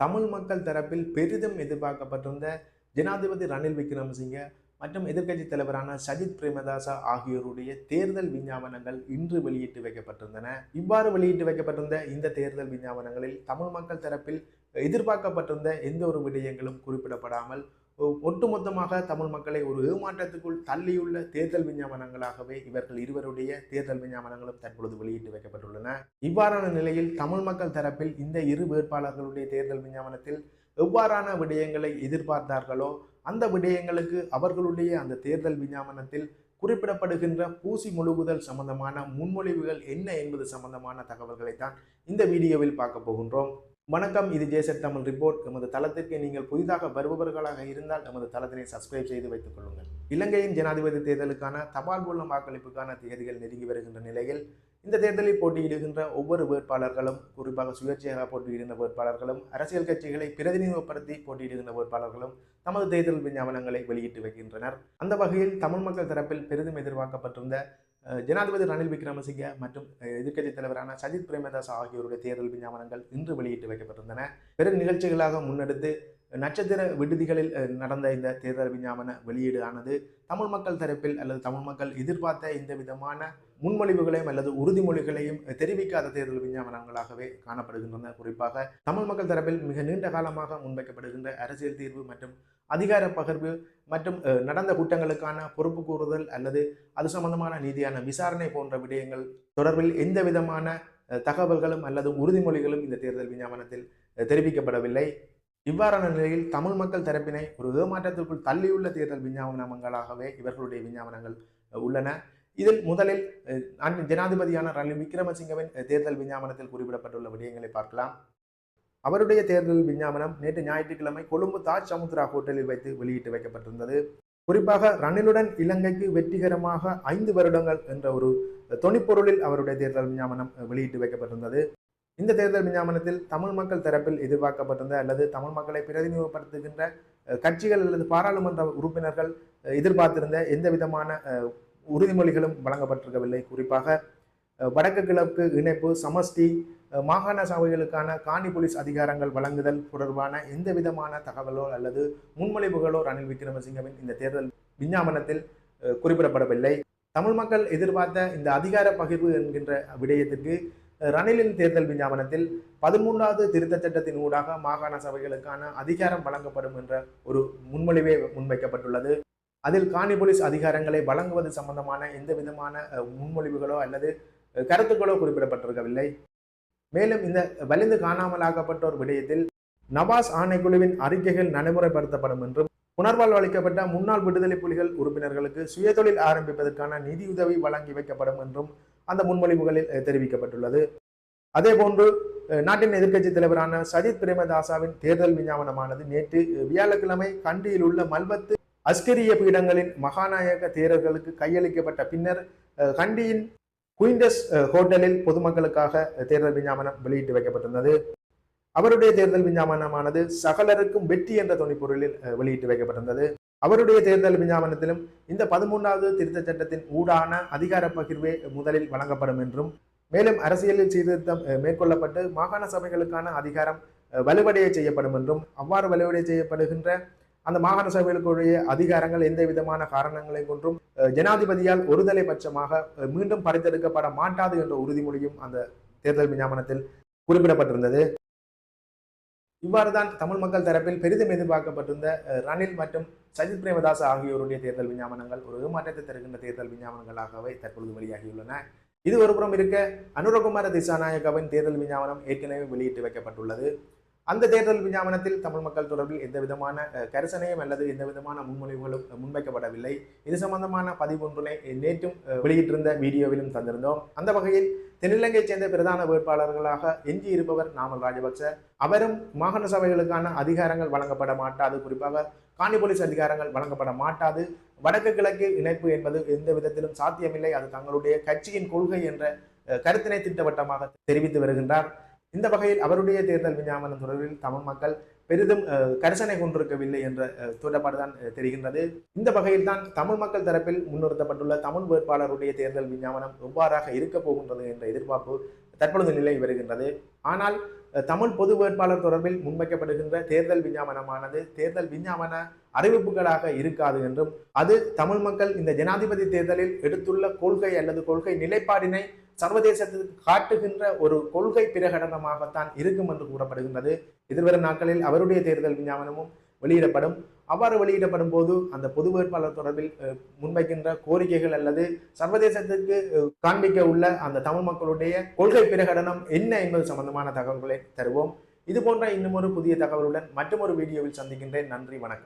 தமிழ் மக்கள் தரப்பில் பெரிதும் எதிர்பார்க்கப்பட்டிருந்த ஜனாதிபதி ரணில் விக்ரமசிங்க மற்றும் எதிர்க்கட்சி தலைவரான சஜித் பிரேமதாசா ஆகியோருடைய தேர்தல் விஞ்ஞாபனங்கள் இன்று வெளியிட்டு வைக்கப்பட்டிருந்தன. இவ்வாறு வெளியிட்டு வைக்கப்பட்டிருந்த இந்த தேர்தல் விஞ்ஞாபனங்களில் தமிழ் மக்கள் தரப்பில் எதிர்பார்க்கப்பட்டிருந்த எந்த ஒரு விடயங்களும் குறிப்பிடப்படாமல் ஒட்டுமொத்தமாக தமிழ் மக்களை ஒரு ஏமாற்றத்துக்குள் தள்ளியுள்ள தேர்தல் விஞ்ஞாபனங்களாகவே இவர்கள் இருவருடைய தேர்தல் விஞ்ஞாபனங்களும் தற்பொழுது வெளியிட்டு வைக்கப்பட்டுள்ளன. இவ்வாறான நிலையில் தமிழ் மக்கள் தரப்பில் இந்த இரு வேட்பாளர்களுடைய தேர்தல் விஞ்ஞாபனத்தில் எவ்வாறான விடயங்களை எதிர்பார்த்தார்களோ அந்த விடயங்களுக்கு அவர்களுடைய அந்த தேர்தல் விஞ்ஞாபனத்தில் குறிப்பிடப்படுகின்ற பூசி முழுகுதல் சம்பந்தமான முன்மொழிவுகள் என்ன என்பது சம்பந்தமான தகவல்களை தான் இந்த வீடியோவில் பார்க்க போகின்றோம். வணக்கம் இது ஜேசட் தமிழ் ரிப்போர்ட். எமது தளத்திற்கு நீங்கள் புதிதாக வருபவர்களாக இருந்தால் எமது தளத்தினை சப்ஸ்கிரைப் செய்து வைத்துக் கொள்ளுங்கள். இலங்கையின் ஜனாதிபதி தேர்தலுக்கான தபால் மூலம் வாக்களிப்புக்கான தேதிகள் நெருங்கி வருகின்ற நிலையில் இந்த தேர்தலில் போட்டியிடுகின்ற ஒவ்வொரு வேட்பாளர்களும் குறிப்பாக சுயேட்சையாக போட்டியிடுகின்ற வேட்பாளர்களும் அரசியல் கட்சிகளை பிரதிநிதித்துவப்படுத்தி போட்டியிடுகின்ற வேட்பாளர்களும் தமது தேர்தல் விஞ்ஞாபனங்களை வெளியிட்டு வைக்கின்றனர். அந்த வகையில் தமிழ் மக்கள் தரப்பில் பெரிதும் எதிர்பார்க்கப்பட்டிருந்த ஜனாதிபதி ரணில் விக்ரமசிங்க மற்றும் எதிர்க்கட்சித் தலைவரான சஜித் பிரேமதாஸ் ஆகியோருடைய தேர்தல் விஞ்ஞாபனங்கள் இன்று வெளியிட்டு வைக்கப்பட்டிருந்தன. பெரும் நிகழ்ச்சிகளாக முன்னெடுத்து நட்சத்திர விடுதிகளில் நடந்த இந்த தேர்தல் விஞ்ஞாபன வெளியீடு ஆனது தமிழ் மக்கள் தரப்பில் அல்லது தமிழ் மக்கள் எதிர்பார்த்த இந்த விதமான முன்மொழிவுகளையும் அல்லது உறுதிமொழிகளையும் தெரிவிக்காத தேர்தல் விஞ்ஞாபனங்களாகவே காணப்படுகின்றன. குறிப்பாக தமிழ் மக்கள் தரப்பில் மிக நீண்ட காலமாக முன்வைக்கப்படுகின்ற அரசியல் தீர்வு மற்றும் அதிகார பகிர்வு மற்றும் நடந்த குற்றங்களுக்கான பொறுப்பு கூறுதல் அல்லது அது சம்பந்தமான நீதியான விசாரணை போன்ற விடயங்கள் தொடர்பில் எந்த விதமான தகவல்களும் அல்லது உறுதிமொழிகளும் இந்த தேர்தல் விஞ்ஞாபனத்தில் தெரிவிக்கப்படவில்லை. இவ்வாறான நிலையில் தமிழ் மக்கள் தரப்பினை ஒரு ஏமாற்றத்திற்குள் தள்ளியுள்ள தேர்தல் விஞ்ஞாபனங்களாகவே இவர்களுடைய விஞ்ஞாபனங்கள் உள்ளன. இதில் முதலில் அஹ், ஜனாதிபதியான ரணில் விக்ரமசிங்கவின் தேர்தல் விஞ்ஞாபனத்தில் குறிப்பிடப்பட்டுள்ள விடயங்களை பார்க்கலாம். அவருடைய தேர்தல் விஞ்ஞாபனம் நேற்று ஞாயிற்றுக்கிழமை கொழும்பு தாஜ் சமுத்ரா ஹோட்டலில் வைத்து வெளியிட்டு வைக்கப்பட்டிருந்தது. குறிப்பாக ரணிலுடன் இலங்கைக்கு வெற்றிகரமாக ஐந்து வருடங்கள் என்ற ஒரு தொனிப்பொருளில் அவருடைய தேர்தல் விஞ்ஞாபனம் வெளியிட்டு வைக்கப்பட்டிருந்தது. இந்த தேர்தல் விஞ்ஞாபனத்தில் தமிழ் மக்கள் தரப்பில் எதிர்பார்க்கப்பட்டிருந்த அல்லது தமிழ் மக்களை பிரதிநிதிப்படுத்துகின்ற கட்சிகள் அல்லது பாராளுமன்ற உறுப்பினர்கள் எதிர்பார்த்திருந்த எந்த விதமான உறுதிமொழிகளும் வழங்கப்பட்டிருக்கவில்லை. குறிப்பாக வடக்கு கிழக்கு இணைப்பு சமஷ்டி மாகாண சபைகளுக்கான காணி போலீஸ் அதிகாரங்கள் வழங்குதல் தொடர்பான எந்த விதமான தகவலோ அல்லது முன்மொழிவுகளோ ரணில் விக்ரமசிங்கவின் இந்த தேர்தல் விஞ்ஞாபனத்தில் குறிப்பிடப்படவில்லை. தமிழ் மக்கள் எதிர்பார்த்த இந்த அதிகார பகிர்வு என்கின்ற விடயத்திற்கு ரணிலின் தேர்தல் விஞ்ஞாபனத்தில் பதிமூன்றாவது திருத்தச் சட்டத்தின் ஊடாக மாகாண சபைகளுக்கான அதிகாரம் வழங்கப்படும் என்ற ஒரு முன்மொழிவே முன்வைக்கப்பட்டுள்ளது. அதில் காணி போலீஸ் அதிகாரங்களை வழங்குவது சம்பந்தமான எந்த விதமான முன்மொழிவுகளோ அல்லது கருத்துக்களோ குறிப்பிடப்பட்டிருக்கவில்லை. மேலும் இந்த வலிந்து காணாமலாக்கப்பட்டோர் விடயத்தில் நவாஸ் ஆணைக்குழுவின் அறிக்கைகள் நடைமுறைப்படுத்தப்படும் என்றும் புனர்வாழ்வு அளிக்கப்பட்ட முன்னாள் விடுதலை புலிகள் உறுப்பினர்களுக்கு சுயதொழில் ஆரம்பிப்பதற்கான நிதியுதவி வழங்கி வைக்கப்படும் என்றும் அந்த முன்மொழிவுகளில் தெரிவிக்கப்பட்டுள்ளது. அதேபோன்று நாட்டின் எதிர்க்கட்சி தலைவரான சஜித் பிரேமதாசாவின் தேர்தல் விஞ்ஞாபனமானது நேற்று வியாழக்கிழமை கண்டியில் உள்ள மல்வத்து அஸ்கரிய பீடங்களின் மகாநாயக தேரர்களுக்கு கையளிக்கப்பட்ட பின்னர் அஹ், கண்டியின் குயின்டஸ் ஹோட்டலில் பொதுமக்களுக்காக தேர்தல் விஞ்ஞாபனம் வெளியிட்டு வைக்கப்பட்டிருந்தது. அவருடைய தேர்தல் விஞ்ஞாபனமானது சகலருக்கும் வெற்றி என்ற துணி பொருளில் வெளியிட்டு வைக்கப்பட்டிருந்தது. அவருடைய தேர்தல் விஞ்ஞாபனத்திலும் இந்த பதிமூன்றாவது திருத்தச் சட்டத்தின் ஊடான அதிகார பகிர்வே முதலில் வழங்கப்படும் என்றும் மேலும் அரசியலில் சீர்திருத்தம் மேற்கொள்ளப்பட்டு மாகாண சபைகளுக்கான அதிகாரம் வலுவடைய செய்யப்படும் என்றும் அவ்வாறு வலுவடைய செய்யப்படுகின்ற அந்த மாகாண சபைகளுக்குரிய அதிகாரங்கள் எந்த விதமான காரணங்களை கொன்றும் ஜனாதிபதியால் ஒருதலை பட்சமாக மீண்டும் பறித்தெடுக்கப்பட மாட்டாது என்ற உறுதிமொழியும் அந்த தேர்தல் விஞ்ஞாபனத்தில் குறிப்பிடப்பட்டிருந்தது. இவ்வாறு தான் தமிழ் மக்கள் தரப்பில் பெரிதும் எதிர்பார்க்கப்பட்டிருந்த ரணில் மற்றும் சஜித் பிரேமதாஸ் ஆகியோருடைய தேர்தல் விஞ்ஞாபனங்கள் ஒரு ஏமாற்றத்தை தருகின்ற தேர்தல் விஞ்ஞாபனங்களாகவே தற்பொழுது வெளியாகியுள்ளன. இது ஒருபுறம் இருக்க அனுரகுமார திசாநாயகவின் தேர்தல் விஞ்ஞாபனம் ஏற்கனவே வெளியிட்டு வைக்கப்பட்டுள்ளது. அந்த தேர்தல் விஞ்ஞாபனத்தில் தமிழ் மக்கள் தொடர்பில் எந்த விதமான கரிசனையும் அல்லது எந்த விதமான முன்மொழிவுகளும் முன்வைக்கப்படவில்லை. இது சம்பந்தமான பதிவொன்றினை நேற்றும் வெளியிட்டிருந்த வீடியோவிலும் தந்திருந்தோம். அந்த வகையில் தென்னிலங்கையைச் சேர்ந்த பிரதான வேட்பாளர்களாக எஞ்சி இருப்பவர் நாமல் ராஜபக்ச. அவரும் மாகாண சபைகளுக்கான அதிகாரங்கள் வழங்கப்பட மாட்டாது. குறிப்பாக காணி போலீஸ் அதிகாரங்கள் வழங்கப்பட மாட்டாது. வடக்கு கிழக்கு இணைப்பு என்பது எந்த விதத்திலும் சாத்தியமில்லை. அது தங்களுடைய கட்சியின் கொள்கை என்ற கருத்தினை திட்டவட்டமாக தெரிவித்து வருகின்றார். இந்த வகையில் அவருடைய தேர்தல் விஞ்ஞாபனம் தொடர்பில் தமிழ் மக்கள் பெரிதும் கரிசனை கொண்டிருக்கவில்லை என்ற அஹ், தோற்றப்பாடுதான் தெரிகின்றது. இந்த வகையில் தான் தமிழ் மக்கள் தரப்பில் முன்னிறுத்தப்பட்டுள்ள தமிழ் வேட்பாளருடைய தேர்தல் விஞ்ஞாபனம் எவ்வாறாக இருக்கப் போகின்றது என்ற எதிர்பார்ப்பு தற்பொழுது நிலை வருகின்றது ஆனால் தமிழ் பொது வேட்பாளர் தொடர்பில் முன்வைக்கப்படுகின்ற தேர்தல் விஞ்ஞாபனமானது தேர்தல் விஞ்ஞாபன அறிவிப்புகளாக இருக்காது என்றும் அது தமிழ் மக்கள் இந்த ஜனாதிபதி தேர்தலில் எடுத்துள்ள கொள்கை அல்லது கொள்கை நிலைப்பாடினை சர்வதேசத்துக்கு காட்டுகின்ற ஒரு கொள்கை பிரகடனமாகத்தான் இருக்கும் என்று கூறப்படுகின்றது. எதிர்வரும் நாட்களில் அவருடைய தேர்தல் விஞ்ஞாபனமும் வெளியிடப்படும். அவ்வாறு வெளியிடப்படும் போது அந்த பொது வேட்பாளர் தொடர்பில் முன்வைக்கின்ற கோரிக்கைகள் அல்லது சர்வதேசத்திற்கு காண்பிக்க உள்ள அந்த தமிழ் மக்களுடைய கொள்கை பிரகடனம் என்ன என்பது சம்பந்தமான தகவல்களை தருவோம். இது போன்ற இன்னும் ஒரு புதிய தகவலுடன் மற்றும் ஒரு வீடியோவில் சந்திக்கின்றேன். நன்றி வணக்கம்.